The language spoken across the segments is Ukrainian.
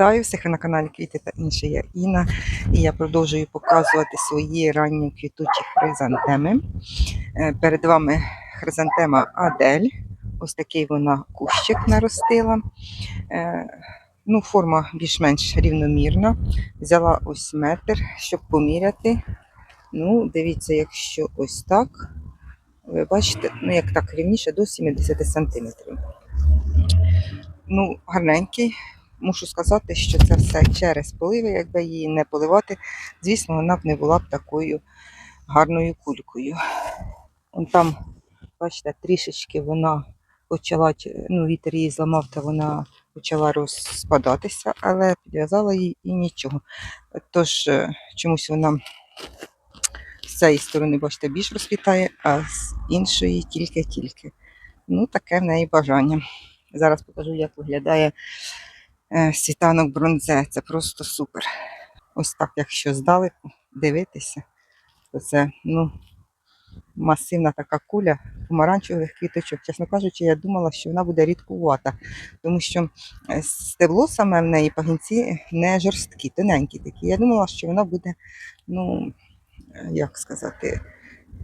Вітаю всіх на каналі Квіти та інше. Я Інна, і я продовжую показувати свої ранні квітучі хризантеми. Е, Перед вами хризантема Адель. Ось такий вона кущик наростила. Е, Ну, форма більш-менш рівномірна. Взяла ось метр, щоб поміряти. Ну, дивіться, якщо ось так, ви бачите, ну як так рівніше до 70 сантиметрів. Ну, гарненький. Мушу сказати, що це все через поливи. Якби її не поливати, звісно, вона б не була б такою гарною кулькою. Вон там, бачите, трішечки вона почала, ну, вітер її зламав, та вона почала розпадатися, але підв'язала її і нічого. Тож е, чомусь вона з цієї сторони, бачите, більш розквітає, а з іншої тільки-тільки. Ну, таке в неї бажання. Зараз покажу, як виглядає світанок бронзе. Це просто супер. Ось так, якщо здалеку дивитися, то це ну, масивна така куля помаранчевих квіточок. Чесно кажучи, я думала, що вона буде рідкувата, тому що е, стебло саме в неї пагінці не жорсткі, тоненькі такі. Я думала, що вона буде, ну, е, як сказати,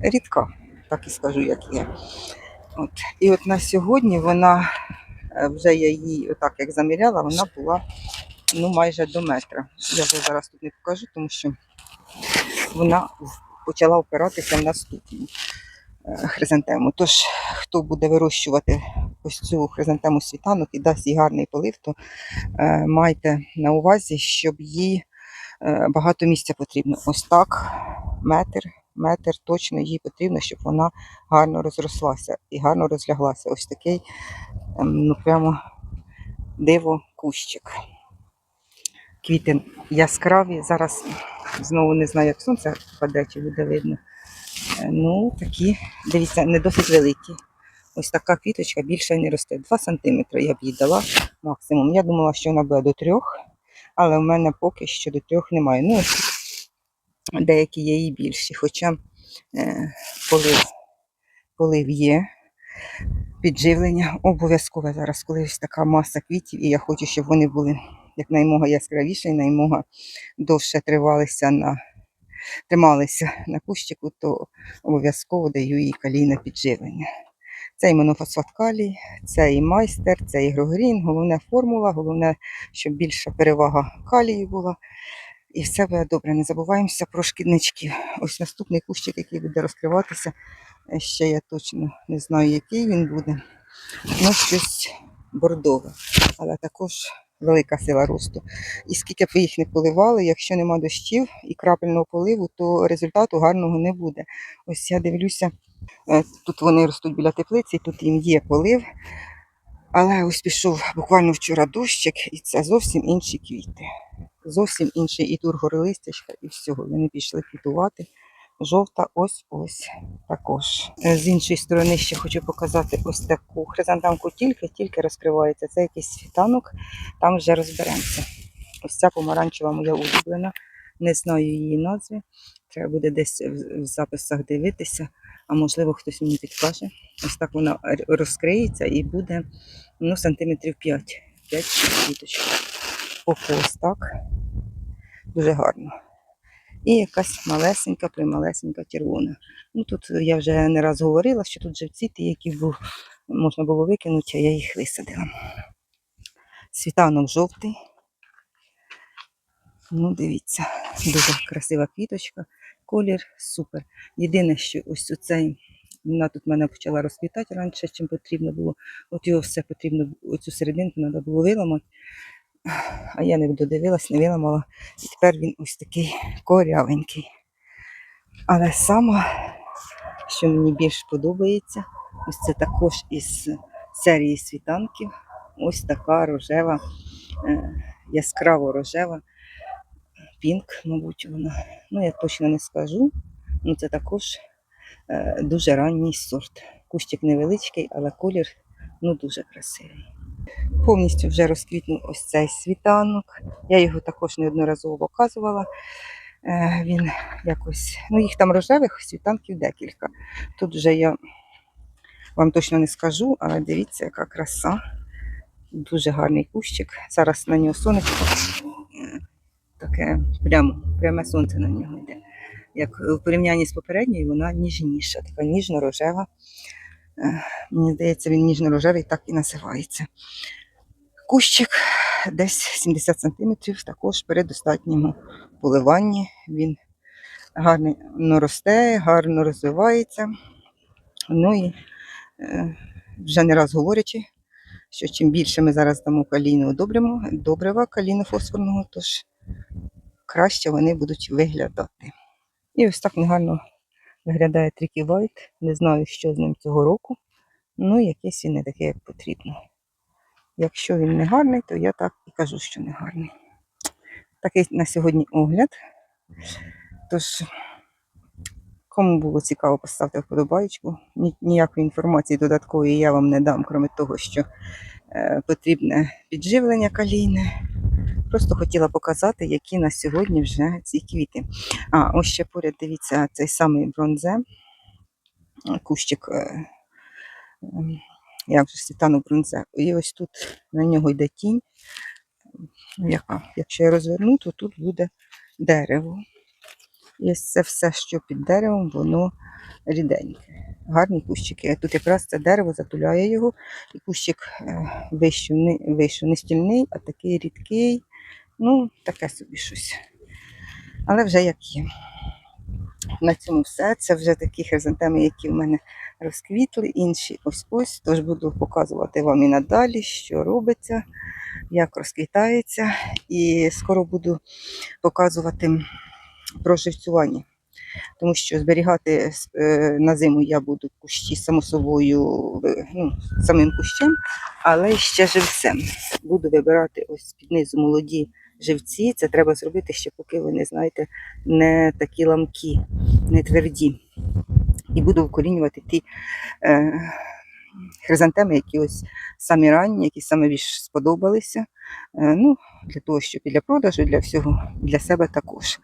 рідка, так і скажу, як є. От. І от на сьогодні вона, е, вже я її отак як заміряла, вона була ну, майже до метра. Я вже зараз тут не покажу, тому що вона почала опиратися в наступну е, хризантему. Тож, хто буде вирощувати ось цю хризантему світанок і дасть їй гарний полив, то е, майте на увазі, щоб їй е, багато місця потрібно. Ось так, метр, метр точно їй потрібно, щоб вона гарно розрослася і гарно розляглася. Ось такий ем, ну прямо диво кущик. Квіти яскраві. Зараз знову не знаю, як сонце впаде, чи буде видно. Е, Ну, такі, дивіться, не досить великі. Ось така квіточка більше не росте. 2 см я б їй дала максимум. Я думала, що вона буде до трьох, але в мене поки що до трьох немає. Ну, ось деякі є і більші, хоча е, полив, полив є. Підживлення обов'язкове зараз, коли ось така маса квітів, і я хочу, щоб вони були якнаймога яскравіші, наймога довше тривалися на, трималися на кущику, то обов'язково даю їй калійне підживлення. Це і монофосфат калій, це і майстер, це і грогрін, головне формула, головне, щоб більша перевага калію була. І все буде добре. Не забуваємося про шкіднички. Ось наступний кущик, який буде розкриватися. е, Ще я точно не знаю, який він буде. Ну, щось бордове, але також велика сила росту. І скільки б ви їх не поливали, якщо нема дощів і крапельного поливу, то результату гарного не буде. Ось я дивлюся, е, тут вони ростуть біля теплиці, тут їм є полив. Але ось пішов буквально вчора дощик, і це зовсім інші квіти. Зовсім інший і тургоролистячка, і всього. Вони пішли квітувати. Жовта ось ось також. Е, З іншої сторони ще хочу показати ось таку хризантемку тільки-тільки розкривається. Це якийсь світанок, там вже розберемося. Ось ця помаранчева моя улюблена. Не знаю її назви. Треба буде десь в записах дивитися, а можливо хтось мені підкаже. Ось так вона розкриється і буде ну, сантиметрів 5. 5 квіточок. Ось так. Дуже гарно. І якась малесенька, прималесенька червона. Ну тут я вже не раз говорила, що тут живці, ті, які був, можна було викинути, а я їх висадила. Світанок жовтий. Ну, дивіться, дуже красива квіточка, колір супер. Єдине, що ось оцей, вона тут в мене почала розквітати раніше, чим потрібно було. От його все потрібно, оцю серединку треба було виламати. А я не додивилась, не виламала. І тепер він ось такий корявенький. Але саме, що мені більш подобається, ось це також із серії світанків. Ось така рожева, е, яскраво рожева пінк, мабуть, вона. Ну, я точно не скажу. Ну, це також е, дуже ранній сорт. Кущик невеличкий, але колір ну, дуже красивий. Повністю вже розквітнув ось цей світанок. Я його також неодноразово показувала. Е, Він якось, ну їх там рожевих світанків декілька. Тут вже я вам точно не скажу, але дивіться, яка краса. Дуже гарний кущик. Зараз на нього сонечко. Таке прямо, пряме сонце на нього йде. Як в порівнянні з попередньою, вона ніжніша, така ніжно-рожева. Мені здається, він ніжно-рожевий так і називається. Кущик десь 70 см, також при достатньому поливанні. Він гарно росте, гарно розвивається. Ну і е, вже не раз говорячи, що чим більше ми зараз дамо калійного добрива, добрива калійно-фосфорного, тож краще вони будуть виглядати. І ось так негарно виглядає Трікі Вайт. Не знаю, що з ним цього року. Ну, якийсь він не такий, як потрібно. Якщо він не гарний, то я так і кажу, що не гарний. Такий на сьогодні огляд. Тож, кому було цікаво, поставте вподобайку. Ні- Ніякої інформації додаткової я вам не дам, крім того, що е, потрібне підживлення калійне. Просто хотіла показати, які на сьогодні вже ці квіти. А, ось ще поряд дивіться цей самий бронзе, е, кущик, е, ем, як же світану бронзе. І ось тут на нього йде тінь. Яка? Якщо я розверну, то тут буде дерево. І ось це все, що під деревом, воно ріденьке. Гарні кущики. Тут якраз це дерево затуляє його, і кущик е, вийшов не стільний, а такий рідкий. Ну, таке собі щось. Але вже як є. На цьому все. Це вже такі хризантеми, які в мене розквітли, інші ось ось. Тож буду показувати вам і надалі, що робиться, як розквітається. І скоро буду показувати про живцювання. Тому що зберігати е, на зиму я буду кущі само собою, е, ну, самим кущем, але ще живцем. Буду вибирати ось під низу молоді живці. Це треба зробити ще, поки вони, знаєте, не такі ламкі, не тверді. І буду вкорінювати ті е, хризантеми, які ось самі ранні, які саме більш сподобалися. Е, ну, для того, щоб і для продажу, і для всього, і для себе також.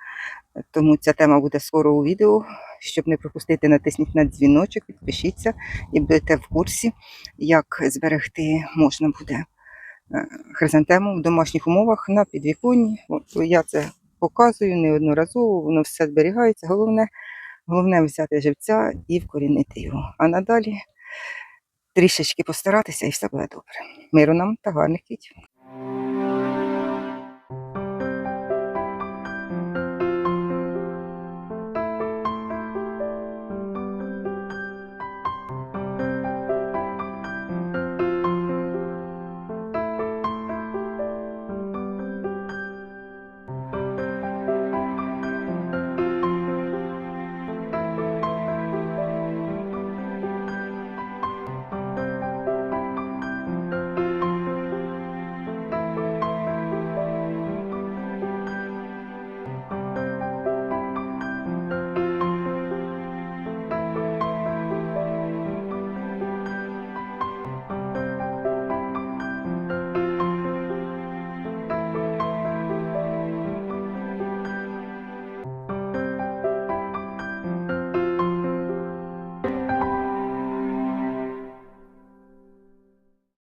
Тому ця тема буде скоро у відео. Щоб не пропустити, натисніть на дзвіночок, підпишіться і будете в курсі, як зберегти можна буде хризантему в домашніх умовах на підвіконні. Я це показую неодноразово, воно все зберігається. Головне, головне взяти живця і вкорінити його. А надалі трішечки постаратися і все буде добре. Миру нам та гарних квітів.